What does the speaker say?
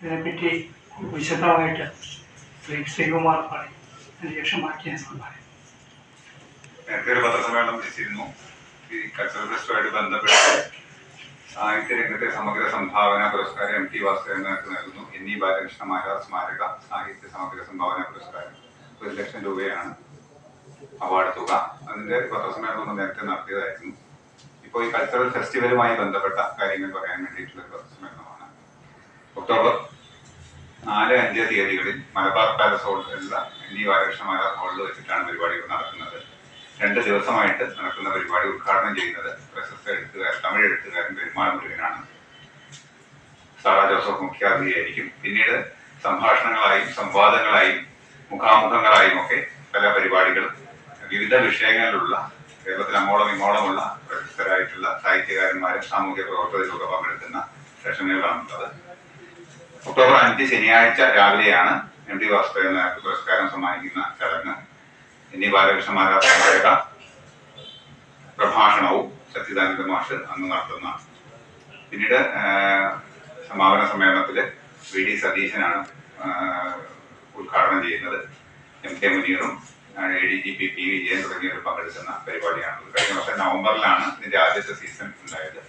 ഇതിനെപ്പറ്റി വിശദമായിട്ട് ശ്രീ ശ്രീകുമാർ പറയും. അതിനുശേഷം നേരത്തെ ഒരു പത്രസമ്മേളനം വിളിച്ചിരുന്നു. ഈ കൾച്ചറൽ ഫെസ്റ്റുമായിട്ട് ബന്ധപ്പെട്ട് സാഹിത്യ രംഗത്തെ സമഗ്ര സംഭാവന പുരസ്കാരം എം ടി വാസുദേവൻ നായർക്ക് നൽകുന്നു. ബാലകൃഷ്ണ മഹാരാജ് സ്മാരക സാഹിത്യ സമഗ്ര സംഭാവന പുരസ്കാരം ഒരു ലക്ഷം രൂപയാണ് അവാർഡ് തുക. അതിന്റെ പത്രസമ്മേളനം ഒന്ന് നേരത്തെ നടത്തിയതായിരുന്നു. ഇപ്പോൾ ഈ കൾച്ചറൽ ഫെസ്റ്റിവലുമായി ബന്ധപ്പെട്ട കാര്യങ്ങൾ പറയാൻ വേണ്ടിയിട്ടുള്ള പത്രസമ്മേളനമാണ് ഒക്ടോബർ നാല് അഞ്ച് തീയതികളിൽ മലബാർ പാലസ് ഹോളിലുള്ള എൻ ഡി ബാലകൃഷ്ണ മലബാർ ഹോളിൽ വെച്ചിട്ടാണ് പരിപാടികൾ നടക്കുന്നത്. രണ്ട് ദിവസമായിട്ട് നടക്കുന്ന പരിപാടി ഉദ്ഘാടനം ചെയ്യുന്നത് പ്രശസ്ത എഴുത്തുകാരൻ തമിഴ് എഴുത്തുകാരൻ പെരുമാൾ മുരുകനാണ്. സാറാ ജോസഫ് മുഖ്യാതിഥിയായിരിക്കും പിന്നീട് സംഭാഷണങ്ങളായും സംവാദങ്ങളായും മുഖാമുഖങ്ങളായും ഒക്കെ പല പരിപാടികളും വിവിധ വിഷയങ്ങളിലുള്ള കേരളത്തിൽ അങ്ങോളം ഇങ്ങോളമുള്ള പ്രശസ്തരായിട്ടുള്ള സാഹിത്യകാരന്മാരും സാമൂഹ്യ പ്രവർത്തകരും ഒക്കെ പങ്കെടുക്കുന്ന സെഷനുകളാണുള്ളത്. ഒക്ടോബർ അഞ്ച് ശനിയാഴ്ച രാവിലെയാണ് എം ടി വാസുദേവൻ നായർക്ക് പുരസ്കാരം സമ്മാനിക്കുന്ന ചടങ്ങ്. എന്നീ ബാലകൃഷ്ണ പ്രഭാഷണവും സച്ചിദാനന്ദ മാഷ് അന്ന് നടത്തുന്ന. പിന്നീട് സമാപന സമ്മേളനത്തിൽ വി ഡി സതീശനാണ് ഉദ്ഘാടനം ചെയ്യുന്നത്. M K മുനീറും A D G P P Vijayan തുടങ്ങിയവർ പങ്കെടുക്കുന്ന പരിപാടിയാണ്. കഴിഞ്ഞ വർഷം നവംബറിലാണ് ഇതിന്റെ ആദ്യത്തെ സീസൺ ഉണ്ടായത്.